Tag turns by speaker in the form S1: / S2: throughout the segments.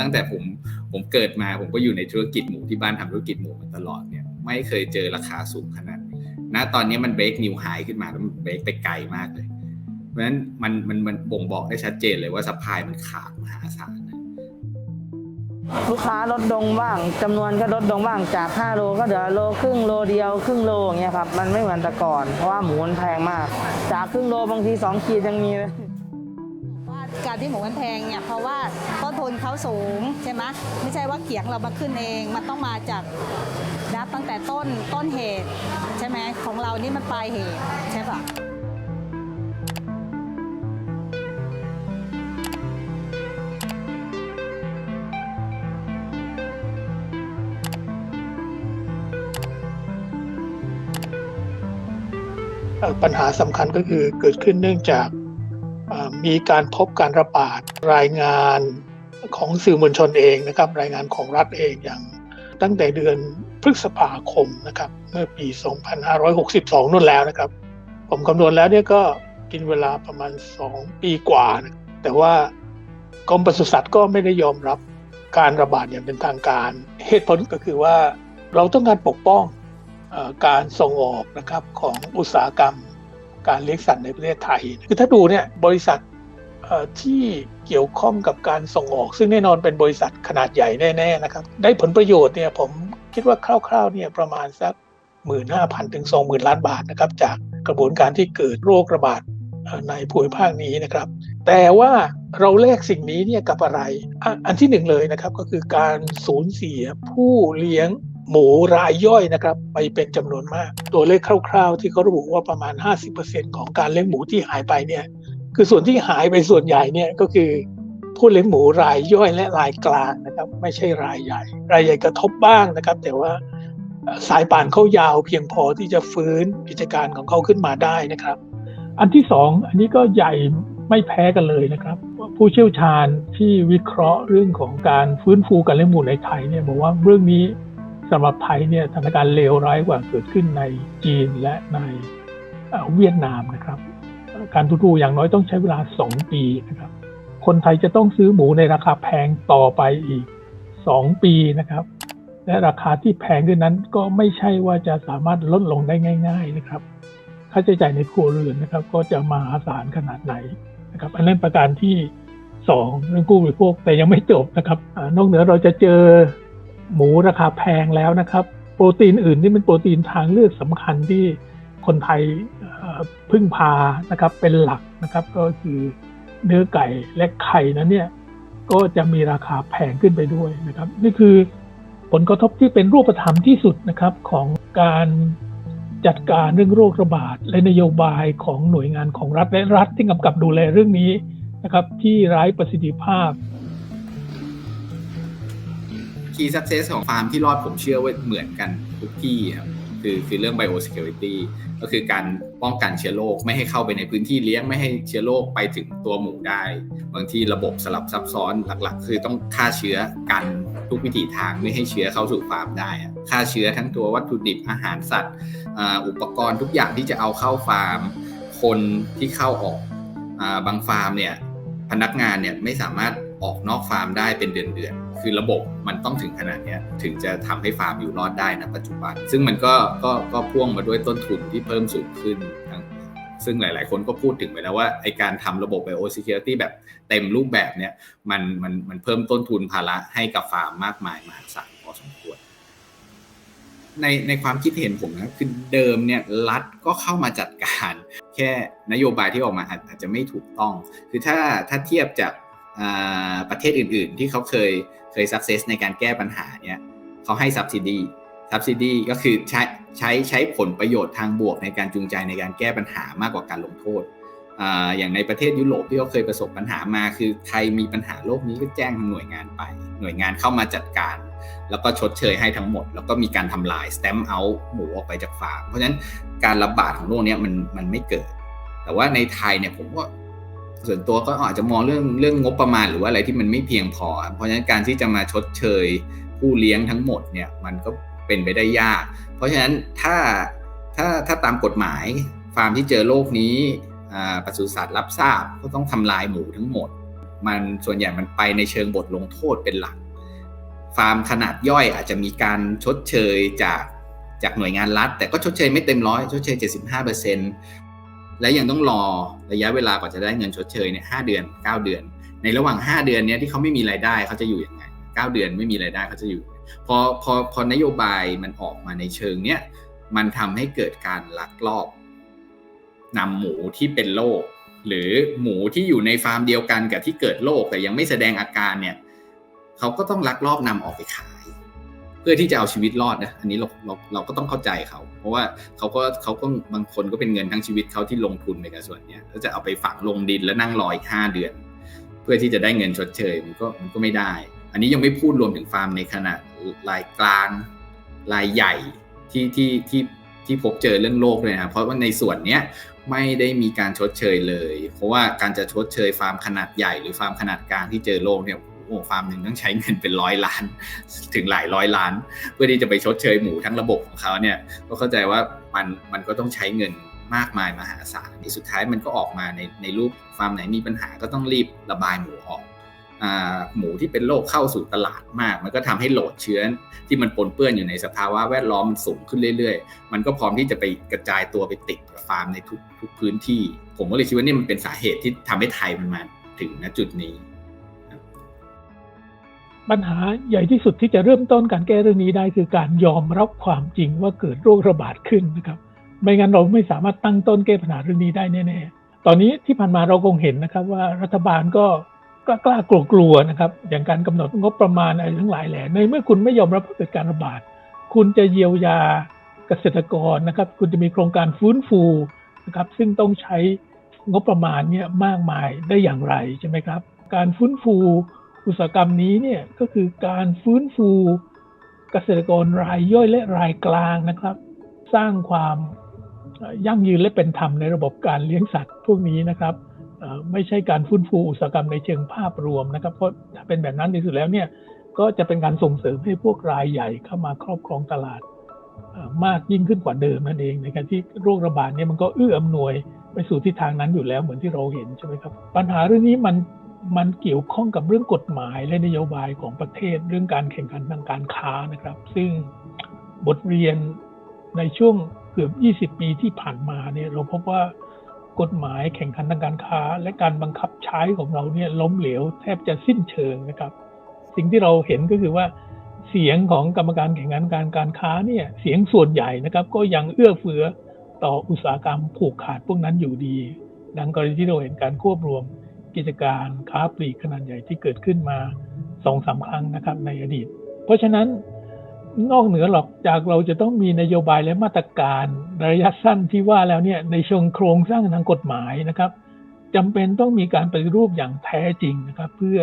S1: ตั้งแต่ผมผมเกิดมาผมก็อยู่ในธุรกิจหมูที่บ้านทำธุรกิจหมูมาตลอดเนี่ยไม่เคยเจอราคาสูงขนาดนี้ณตอนนี้มันเบรกนิวไฮขึ้นมาแล้วมันเบรกไปไกลมากเลย เพราะฉะนั้นมันมันมันบ่งบอกได้ชัดเจนเลยว่าสปายมันขาดมหาศาลนะ
S2: ลูกค้าลดลงบ้างจำนวนก็ลดลงบ้างจาก 5 โลก็เหลือโลครึ่งโลเดียวครึ่งโลอย่างเงี้ยครับมันไม่เหมือนแต่ก่อนเพราะว่าหมูมันแพงมาก จากครึ่งโลบางที 2 ขีดยังมีเลยา
S3: การที่หมูมันแพงเนี่ยเพราะว่าต้นทุนเขาสูงใช่ไหมไม่ใช่ว่าเขียงเรามาขึ้นเอง มันต้องมาจากนับตั้งแต่ต้นต้นเหตุใช่ไหมของเรานี่มันปลายเหตุใช่ปะ
S4: ปัญหาสำคัญก็คือเกิดขึ้นเนื่องจาก มีการพบการระบาดรายงานของสื่อมวลชนเองนะครับ รายงานของรัฐเองอย่างตั้งแต่เดือนพฤษภาคมนะครับเมื่อปี 2562 นู่นแล้วนะครับ ผมคำนวณแล้วเนี่ยก็กินเวลาประมาณ 2 ปีกว่านะแต่ว่ากรมปศุสัตว์ก็ไม่ได้ยอมรับการระบาดอย่างเป็นทางการ เหตุผลก็คือว่าเราต้องการปกป้องอการส่งออกนะครับของอุตสาหกรรม การเลี้ยงสัตว์ในประเทศไทย คือถ้าดูเนี่ยบริษัทที่เกี่ยวข้องกับการส่งออก ซึ่งแน่นอนเป็นบริษัทขนาดใหญ่แน่ๆนะครับ ได้ผลประโยชน์เนี่ยผมคิดว่าคร่าวๆเนี่ยประมาณสัก 15,000ถึง20,000 ล้านบาทนะครับ จากกระบวนการที่เกิดโรคระบาดในภูมิภาคนี้นะครับ แต่ว่าเราแลกสิ่งนี้เนี่ยกับอะไรอะอันที่หนึ่งเลยนะครับก็คือการสูญเสียผู้เลี้ยง หมูรายย่อยนะครับไปเป็นจำนวนมาก ตัวเลขคร่าวๆ ที่เขาระบุว่าประมาณ 50%ของการเลี้ยงหมูที่หายไปเนี่ยคือส่วนที่หายไปส่วนใหญ่เนี่ยก็คือผู้เลี้ยงหมูรายย่อยและรายกลางนะครับไม่ใช่รายใหญ่ รายใหญ่กระทบบ้างนะครับ แต่ว่าสายป่านเขายาวเพียงพอที่จะฟื้นกิจการของเขาขึ้นมาได้นะครับ อันที่สองอันนี้ก็ใหญ่ไม่แพ้กันเลยนะครับ ผู้เชี่ยวชาญที่วิเคราะห์เรื่องของการฟื้นฟูการเลี้ยงหมูในไทยเนี่ยบอกว่าเรื่องนี้ สำหรับไทยเนี่ยสถานการณ์เลวร้ายกว่าเกิดขึ้นในจีนและในเวียดนามนะครับ การทุทูอย่างน้อยต้องใช้เวลา 2 ปีนะครับ คนไทยจะต้องซื้อหมูในราคาแพงต่อไปอีก 2 ปีนะครับ และราคาที่แพงด้วยนั้นก็ไม่ใช่ว่าจะสามารถลดลงได้ง่าย ๆนะครับ ค่าใช้จ่ายในครัวเรือนนะครับ ก็จะมหาศาลขนาดไหนนะครับ อันนั้นประการที่สองเรื่องผู้บริโภคแต่ยังไม่จบนะครับอนอกเหนือเราจะเจอ หมูราคาแพงแล้วนะครับ โปรตีนอื่นที่เป็นโปรตีนทางเลือกสำคัญที่คนไทยพึ่งพานะครับเป็นหลักนะครับก็คือเนื้อไก่และไข่นั้นเนี่ยก็จะมีราคาแพงขึ้นไปด้วยนะครับ นี่คือผลกระทบที่เป็นรูปธรรมที่สุดนะครับของการจัดการเรื่องโรคระบาด และนโยบายของหน่วยงานของรัฐและรัฐที่กำกับดูแลเรื่องนี้นะครับ ที่ไร้ประสิทธิภาพ
S1: คีย์สักเซสของฟาร์มที่รอดผมเชื่อว่าเหมือนกันทุกที่ครับคือคือเรื่อง biosecurity ก็คือการป้องกันเชื้อโรคไม่ให้เข้าไปในพื้นที่เลี้ยงไม่ให้เชื้อโรคไปถึงตัวหมูได้ บางที่ระบบสลับซับซ้อนหลักๆ คือต้องฆ่าเชื้อกันทุกวิถีทางไม่ให้เชื้อเข้าสู่ฟาร์มได้ฆ่าเชื้อทั้งตัววัตถุดิบอาหารสัตว์อุปกรณ์ทุกอย่างที่จะเอาเข้าฟาร์ม คนที่เข้าออกอบางฟาร์มเนี่ยพนักงานเนี่ยไม่สามารถออกนอกฟาร์มได้เป็นเดือนๆ คือระบบมันต้องถึงขนาดนี้ถึงจะทำให้ฟาร์มอยู่รอดได้นะปัจจุบัน ซึ่งมันก็ก็ก็พ่วงมาด้วยต้นทุนที่เพิ่มสูงขึ้นทั้งซึ่งหลาย ๆ คนก็พูดถึงไปแล้วว่าไอการทำระบบ biosecurity แบบเต็มรูปแบบเนี่ยมันมันมันเพิ่มต้นทุนภาระให้กับฟาร์มมากมายมหาศาลพอสมควร ในในความคิดเห็นผมนะคือเดิมเนี่ยรัฐก็เข้ามาจัดการ แค่นโยบายที่ออกมาอาจจะไม่ถูกต้อง คือถ้าถ้าเทียบจาก ประเทศอื่นๆ ที่เขาเคยเคย success ในการแก้ปัญหาเนี่ยเขาให้ subsidy subsidy ก็คือใช้ใช้ใช้ผลประโยชน์ทางบวกในการจูงใจในการแก้ปัญหามากกว่าการลงโทษออย่างในประเทศยุโรปที่เขาเคยประสบปัญหามา คือไทยมีปัญหาโรคนี้ก็แจ้งทางหน่วยงานไป หน่วยงานเข้ามาจัดการ แล้วก็ชดเชยให้ทั้งหมด แล้วก็มีการทำลาย stamp out หมูออกไปจากฟาร์มเพราะฉะนั้นการระบาดของโรคเนี้ยมันมันไม่เกิด แต่ว่าในไทยเนี่ยผมว่า ส่วนตัวก็อาจจะมองเรื่องเรื่องงบประมาณหรือว่าอะไรที่มันไม่เพียงพอ เพราะฉะนั้นการที่จะมาชดเชยผู้เลี้ยงทั้งหมดเนี่ยมันก็เป็นไปได้ยาก เพราะฉะนั้นถ้าถ้าถ้าตามกฎหมายฟาร์มที่เจอโรคนี้ปศุสัตว์รับทราบก็ต้องทำลายหมูทั้งหมด มันส่วนใหญ่มันไปในเชิงบทลงโทษเป็นหลัก ฟาร์มขนาดย่อยอาจจะมีการชดเชยจากจากหน่วยงานรัฐ แต่ก็ชดเชยไม่เต็มร้อยชดเชย 75% และยังต้องรอระยะเวลากว่าจะได้เงินชดเชยเนี่ยหเดือน 9 เดือน ในระหว่าง 5 เดือนเนี้ยที่เขาไม่มีรายได้เขาจะอยู่ยังไง 9 เดือนไม่มีรายได้เขาจะอยู่ พอพอพอนโยบายมันออกมาในเชิงเนี้ยมันทำให้เกิดการลักลอบนำหมูที่เป็นโรคหรือหมูที่อยู่ในฟาร์มเดียวกันกับที่เกิดโรคแต่ยังไม่แสดงอาการเนี่ยเขาก็ต้องลักลอบนำออกไปขาย พื่อที่จะเอาชีวิตรอดนะอันนี้เราเราเราก็ต้องเข้าใจเขา เพราะว่าเขาก็เขาก็บางคนก็เป็นเงินทั้งชีวิตเขาที่ลงทุนไปกับส่วนเนี้ยแล้วจะเอาไปฝังลงดินแล้วนั่งรออีกห้าเดือน เพื่อที่จะได้เงินชดเชยมันก็มันก็ไม่ได้ อันนี้ยังไม่พูดรวมถึงฟาร์มในขนาดรายกลางรายใหญ่ที่ที่ที่ที่พบเจอเรื่องโรคเลยนะเพราะว่าในส่วนเนี้ยไม่ได้มีการชดเชยเลย เพราะว่าการจะชดเชยฟาร์มขนาดใหญ่หรือฟาร์มขนาดกลางที่เจอโรคเนี่ย โอ้ฟาร์มหนึ่งต้องใช้เงินเป็นร้อยล้าน ถึงหลายร้อยล้าน เพื่อที่จะไปชดเชยหมูทั้งระบบของเขาเนี่ยก็เข้าใจว่ามันมันก็ต้องใช้เงินมากมายมหาศาลสุดท้ายมันก็ออกมาในในรูปฟาร์มไหนมีปัญหาก็ต้องรีบระบายหมูออกหมูที่เป็นโรคเข้าสู่ตลาดมาก มันก็ทำให้โหลดเชื้อที่มันปนเปื้อนอยู่ในสภาวะแวดล้อมมันสูงขึ้นเรื่อยๆ มันก็พร้อมที่จะไปกระจายตัวไปติดกับฟาร์มในทุกทุกพื้นที่ ผมก็เลยคิดว่านี่มันเป็นสาเหตุที่ทำให้ไทยมันมาถึงณจุดนี้
S4: ปัญหาใหญ่ที่สุดที่จะเริ่มต้นการแก้เรื่องนี้ได้คือการยอมรับความจริงว่าเกิดโรคระบาดขึ้นนะครับ ไม่งั้นเราไม่สามารถตั้งต้นแก้ปัญหาเรื่องนี้ได้แน่ๆ ตอนนี้ที่ผ่านมาเราคงเห็นนะครับว่ารัฐบาลก็กล้ากล้ากลัวๆนะครับ อย่างการกำหนดงบประมาณอะไรทั้งหลายแหล่ในเมื่อคุณไม่ยอมรับว่าเกิดการระบาด คุณจะเยียวยาเกษตรกรนะครับ คุณจะมีโครงการฟื้นฟูนะครับ ซึ่งต้องใช้งบประมาณเนี่ยมากมายได้อย่างไรใช่ไหมครับ การฟื้นฟู อุตสาหกรรมนี้เนี่ยก็คือการฟื้นฟูเกษตรกรรายย่อยและรายกลางนะครับ สร้างความยั่งยืนและเป็นธรรมในระบบการเลี้ยงสัตว์พวกนี้นะครับไม่ใช่การฟื้นฟูอุตสาหกรรมในเชิงภาพรวมนะครับ เพราะถ้าเป็นแบบนั้นในสุดแล้วเนี่ยก็จะเป็นการส่งเสริมให้พวกรายใหญ่เข้ามาครอบครองตลาดมากยิ่งขึ้นกว่าเดิมนั่นเองในการที่โรคระบาดเนี่ยมันก็เอื้ออำนวยไปสู่ทิศทางนั้นอยู่แล้วเหมือนที่เราเห็นใช่ไหมครับ ปัญหาเรื่องนี้มัน มันเกี่ยวข้องกับเรื่องกฎหมายและนโยบายของประเทศเรื่องการแข่งขันทางการค้านะครับ ซึ่งบทเรียนในช่วงเกือบ 20 ปีที่ผ่านมาเนี่ยเราพบว่ากฎหมายแข่งขันทางการค้า และการบังคับใช้ของเราเนี่ยล้มเหลวแทบจะสิ้นเชิงนะครับ สิ่งที่เราเห็นก็คือว่าเสียงของกรรมการแข่งขันการการค้าเนี่ยเสียงส่วนใหญ่นะครับ ก็ยังเอื้อเฟื้อต่ออุตสาหกรรมผูกขาดพวกนั้นอยู่ดี ดังกรณีที่เราเห็นการควบรวม กิจการค้าปลีกขนาดใหญ่ที่เกิดขึ้นมาสองสาครั้งนะครับในอดีต เพราะฉะนั้นนอกเหนือหรอกจากเราจะต้องมีนโยบายและมาตรการระยะสั้นที่ว่าแล้วเนี่ยในเชิงโครงสร้างทางกฎหมายนะครับจำเป็นต้องมีการปฏิรูปอย่างแท้จริงนะครับ เพื่อ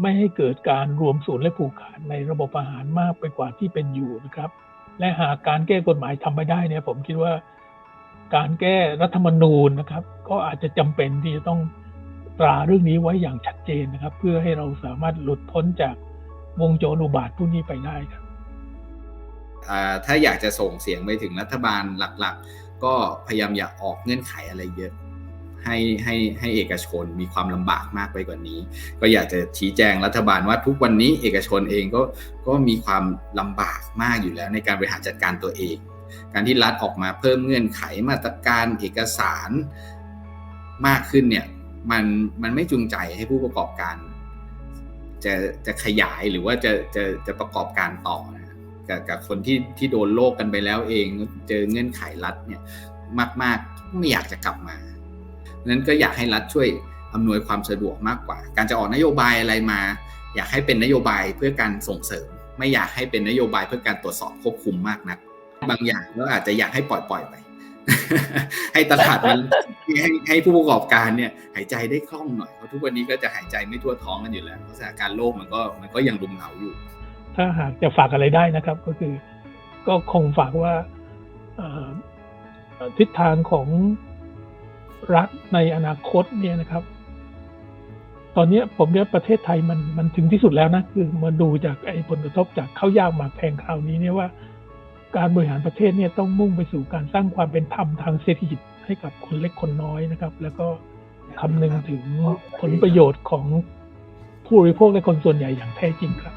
S4: ไม่ให้เกิดการรวมศูนย์และผูกขาดในระบบอาหารมากไปกว่าที่เป็นอยู่นะครับ และหากการแก้กฎหมายทำไม่ได้เนี่ย ผมคิดว่าการแก้รัฐธรรมนูญนะครับ ก็อาจจะจำเป็นที่จะต้อง ตราเรื่องนี้ไว้อย่างชัดเจนนะครับ เพื่อให้เราสามารถหลุดพ้นจากวงจรอุบาทพวกนี้ไปได้ครับ
S1: ถ้าอยากจะส่งเสียงไปถึงรัฐบาลหลัก ๆ ก็พยายามอย่าออกเงื่อนไขอะไรเยอะให้ให้ให้เอกชนมีความลำบากมากไปกว่านี้ ก็อยากจะชี้แจงรัฐบาลว่าทุกวันนี้เอกชนเองก็ก็มีความลำบากมากอยู่แล้วในการบริหารจัดการตัวเอง การที่รัฐออกมาเพิ่มเงื่อนไขมาตรการเอกสารมากขึ้นเนี่ย มันมันไม่จูงใจให้ผู้ประกอบการ จะจะขยายหรือว่าจะจะจะประกอบการต่อนะกับกับคนที่ที่โดนโลกกันไปแล้วเอง เจอเงื่อนไขรัฐเนี่ยมากๆไม่อยากจะกลับมานั้นก็อยากให้รัฐช่วยอำนวยความสะดวกมากกว่า การจะออกนโยบายอะไรมา อยากให้เป็นนโยบายเพื่อการส่งเสริม ไม่อยากให้เป็นนโยบายเพื่อการตรวจสอบควบคุมมากนัก บางอย่างก็อาจจะอยากให้ปล่อยปล่อยไป ให้ตลาดมันให้ให้ผู้ประกอบการเนี่ยหายใจได้คล่องหน่อยเพราะทุกวันนี้ก็จะหายใจไม่ทั่วท้องกันอยู่แล้วเพราะสถานการณ์โลกมันก็มันก็ยังรุมเร้าอยู่
S4: ถ้าหากจะฝากอะไรได้นะครับ ก็คือ ก็คงฝากว่าทิศทางของรัฐในอนาคตเนี่ยนะครับ ตอนนี้ผมว่าประเทศไทยมันมันถึงที่สุดแล้วนะคือมาดูจากไอ้ผลกระทบจากข้าวยากหมากแพงคราวนี้เนี่ยว่า การบริหารประเทศเนี่ยต้องมุ่งไปสู่การสร้างความเป็นธรรมทางเศรษฐกิจให้กับคนเล็กคนน้อยนะครับ แล้วก็คำนึงถึงผลประโยชน์ของผู้บริโภคและคนส่วนใหญ่อย่างแท้จริงครับ